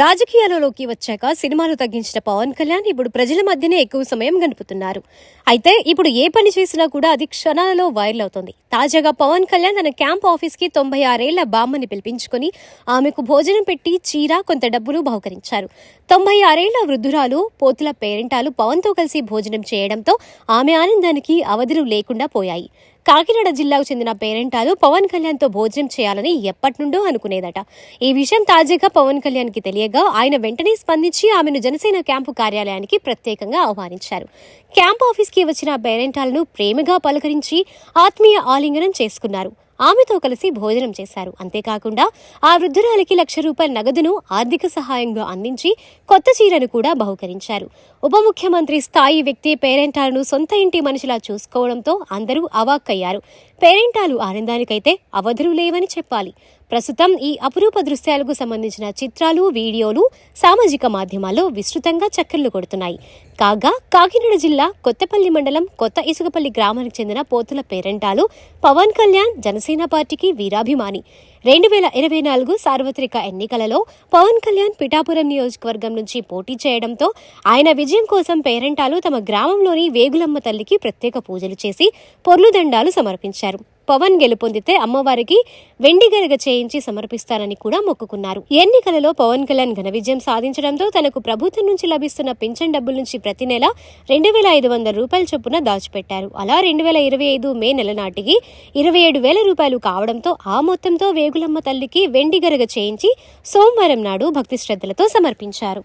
రాజకీయాలలోకి వచ్చాక సినిమాలు తగ్గించిన పవన్ కళ్యాణ్ ఇప్పుడు ప్రజల మధ్యనే ఎక్కువ సమయం గడుపుతున్నారు. అయితే ఇప్పుడు ఏ పని చేసినా కూడా అది క్షణాలలో వైరల్ అవుతుంది. తాజాగా పవన్ కళ్యాణ్ తన క్యాంప్ ఆఫీస్కి తొంభై ఆరేళ్ళ బామ్మని పిలిపించుకుని ఆమెకు భోజనం పెట్టి చీర కొంత డబ్బులు బహుకరించారు. తొంభై ఆరేళ్ళ వృద్ధురాలు పోతుల పేరెంటాలు పవన్తో కలిసి భోజనం చేయడంతో ఆమె ఆనందానికి అవధులు లేకుండా పోయాయి. కాకినాడ జిల్లాకు చెందిన పేరెంటాలు పవన్ కళ్యాణ్తో భోజనం చేయాలని ఎప్పటి నుండో అనుకునేదట. ఈ విషయం తాజాగా పవన్ కళ్యాణ్కి తెలియగా ఆయన వెంటనే స్పందించి ఆమెను జనసేన క్యాంపు కార్యాలయానికి ప్రత్యేకంగా ఆహ్వానించారు. క్యాంపు ఆఫీస్కి వచ్చిన పేరెంటాలను ప్రేమగా పలకరించి ఆత్మీయ ఆలింగనం చేసుకున్నారు. ఆమెతో కలిసి భోజనం చేశారు. అంతేకాకుండా ఆ వృద్ధురాలికి లక్ష రూపాయల నగదును ఆర్థిక సహాయంగా అందించి కొత్త చీరను కూడా బహుకరించారు. ఉప ముఖ్యమంత్రి స్థాయి వ్యక్తి పేరెంటాలను సొంత ఇంటి మనిషిలా చూసుకోవడంతో అందరూ అవాక్కయ్యారు. పేరెంటాలు ఆనందానికైతే అవధులు లేవని చెప్పాలి. ప్రస్తుతం ఈ అపురూప దృశ్యాలకు సంబంధించిన చిత్రాలు వీడియోలు సామాజిక మాధ్యమాల్లో విస్తృతంగా చక్కర్లు కొడుతున్నాయి. కాగా కాకినాడ జిల్లా కొత్తపల్లి మండలం కొత్త ఇసుకపల్లి గ్రామానికి చెందిన పోతుల పేరెంటాలు పవన్ కళ్యాణ్ జనసేన పార్టీకి వీరాభిమాని. రెండు వేల ఇరవై నాలుగు సార్వత్రిక ఎన్నికలలో పవన్ కళ్యాణ్ పిఠాపురం నియోజకవర్గం నుంచి పోటీ చేయడంతో ఆయన విజయం కోసం పేరెంటాలు తమ గ్రామంలోని వేగులమ్మ తల్లికి ప్రత్యేక పూజలు చేసి పొర్లుదండాలు సమర్పించారు. పవన్ గెలుపొందితే అమ్మవారికి వెండి గరగ చేయించి సమర్పిస్తారని కూడా మొక్కుకున్నారు. ఎన్నికలలో పవన్ కళ్యాణ్ ఘన విజయం సాధించడంతో తనకు ప్రభుత్వం నుంచి లభిస్తున్న పింఛన్ డబ్బుల నుంచి ప్రతి నెల రెండు వేల ఐదు వందల రూపాయల చొప్పున దాచిపెట్టారు. అలా రెండు వేల ఇరవై ఐదు మే నెల నాటికి ఇరవై ఏడు వేల రూపాయలు కావడంతో ఆ మొత్తంతో వేగులమ్మ తల్లికి వెండి గరగ చేయించి సోమవారం నాడు భక్తి శ్రద్ధలతో సమర్పించారు.